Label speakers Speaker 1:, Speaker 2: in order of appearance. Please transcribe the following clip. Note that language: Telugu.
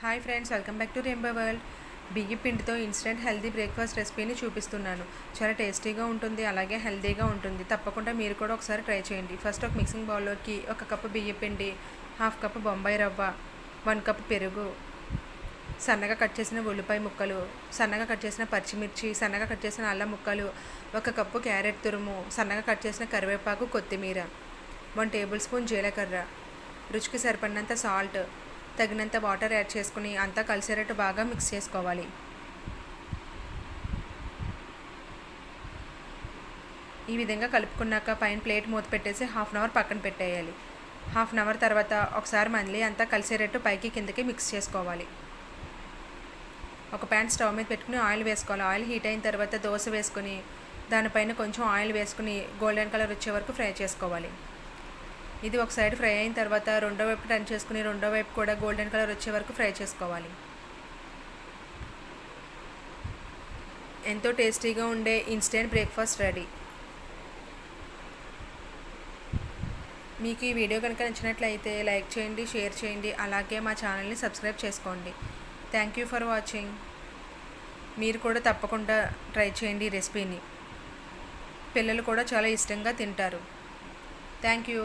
Speaker 1: Hi friends welcome back to rainbow world. బియ్య పిండితో ఇన్స్టెంట్ హెల్దీ బ్రేక్ఫాస్ట్ రెసిపీని చూపిస్తున్నాను. చాలా టేస్టీగా ఉంటుంది అలాగే హెల్తీగా ఉంటుంది. తప్పకుండా మీరు కూడా ఒకసారి ట్రై చేయండి. ఫస్ట్ ఒక మిక్సింగ్ బౌల్లోకి ఒక కప్పు బియ్య పిండి హాఫ్ కప్పు బొంబాయి రవ్వ వన్ కప్ పెరుగు సన్నగా కట్ చేసిన ఉల్లిపాయ ముక్కలు సన్నగా కట్ చేసిన పచ్చిమిర్చి సన్నగా కట్ చేసిన అల్లం ముక్కలు ఒక కప్పు క్యారెట్ తురుము సన్నగా కట్ చేసిన కరివేపాకు కొత్తిమీర వన్ టేబుల్ స్పూన్ జీలకర్ర రుచికి సరిపడినంత సాల్ట్ తగినంత వాటర్ యాడ్ చేసుకుని అంతా కలిసేటట్టు బాగా మిక్స్ చేసుకోవాలి. ఈ విధంగా కలుపుకున్నాక పైన ప్లేట్ మూత పెట్టేసి హాఫ్ అన్ అవర్ పక్కన పెట్టేయాలి. హాఫ్ అన్ అవర్ తర్వాత ఒకసారి మళ్ళీ అంతా కలిసేటట్టు పైకి కిందకి మిక్స్ చేసుకోవాలి. ఒక ప్యాన్ స్టవ్ మీద పెట్టుకుని ఆయిల్ వేసుకోవాలి. ఆయిల్ హీట్ అయిన తర్వాత దోశ వేసుకుని దానిపైన కొంచెం ఆయిల్ వేసుకుని గోల్డెన్ కలర్ వచ్చే వరకు ఫ్రై చేసుకోవాలి. ఇది ఒక సైడ్ ఫ్రై అయిన తర్వాత రెండో వైపు టర్న్ చేసుకుని రెండో వైపు కూడా గోల్డెన్ కలర్ వచ్చే వరకు ఫ్రై చేసుకోవాలి. ఎంతో టేస్టీగా ఉండే ఇన్స్టెంట్ బ్రేక్ఫాస్ట్ రెడీ. మీకు ఈ వీడియో కనుక నచ్చినట్లయితే లైక్ చేయండి షేర్ చేయండి అలాగే మా ఛానల్ని సబ్స్క్రైబ్ చేసుకోండి. Thank you for watching. మీరు కూడా తప్పకుండా ట్రై చేయండి ఈ రెసిపీని. పిల్లలు కూడా చాలా ఇష్టంగా తింటారు. Thank you.